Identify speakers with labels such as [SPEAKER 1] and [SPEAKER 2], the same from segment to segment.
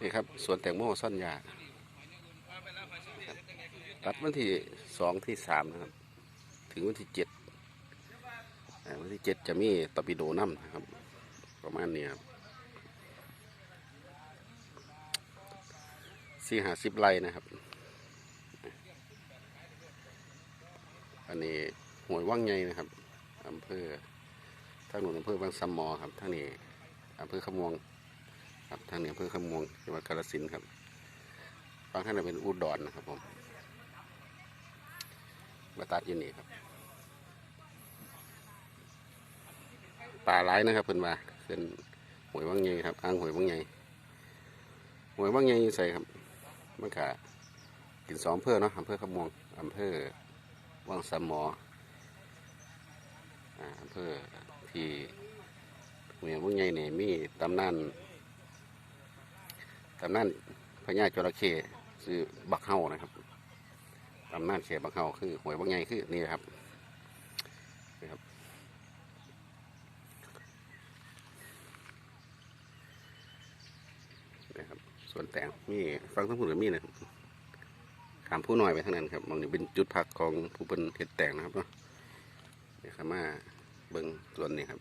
[SPEAKER 1] นี่ครับสวนแตงโมซ่อนยาตัดวันที่สองที่สามนะครับ ถึงวันที่เจ็ดวันที่เจ็ดจะมีตอร์ปิโดน้ำนะครับ ประมาณนี้ครับสี่หาสิบไร่นะครับ อันนี้หวยว่างไงนะครับอำเภอทางหนุนอำเภอบางสมมอครับทางนี้อำเภอขมวง ครับทางเหนี้อำเภอขมวงจังหวัดกาฬสินครับฟังท่านเป็นอุดรนะครับผมมาตัดยินนี่ครับป่าร้ายนะครับเพิ่นว่าเป็นหวยว่างไงครับอ่างหวยว่างไงหวยว่างไงอยู่ใส่ครับมันกะกินสองอำเภอเนาะอำเภอขมวงอำเภอวังสามหมออ่าอำเภอที่เมืองวุ้งใหญ่เนี่ยมีตำนาน ตำนานพญาจระเข้คือบักเฮานะครับตำนานเขบักเฮาคือหวยวุ้งใหญ่คือนี่ครับนี่ครับนี่ครับ ส่วนแต่งมีฟังทั้งหมดเลยมีนะครับถามผู้น้อยไปทางนั้นครับมองนี่เป็นจุดพักของผู้เป็นเห็ดแตงนะครับเนาะนี่ครับมาเบิ้งส่วนนี้ครับ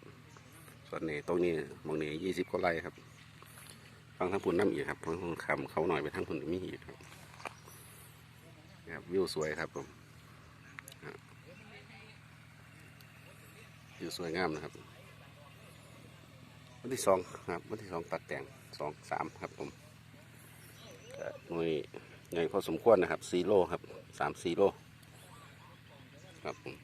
[SPEAKER 1] ส่วนนี้ตรงนี้มองนี่ยี่สิบกว่าไร่ครับ ฟังทางพุ่นน้ำอีกครับฟังทางคำเขาหน่อยไปทางพุ่นมีอีกครับนะครับวิวสวยครับผมวิวสวยงามนะครับ วันที่สองครับ วันที่สองตัดแต่งสองสามครับผมหน่วยใหญ่พอสมควรนะครับสี่โลครับสามสี่โลครับผม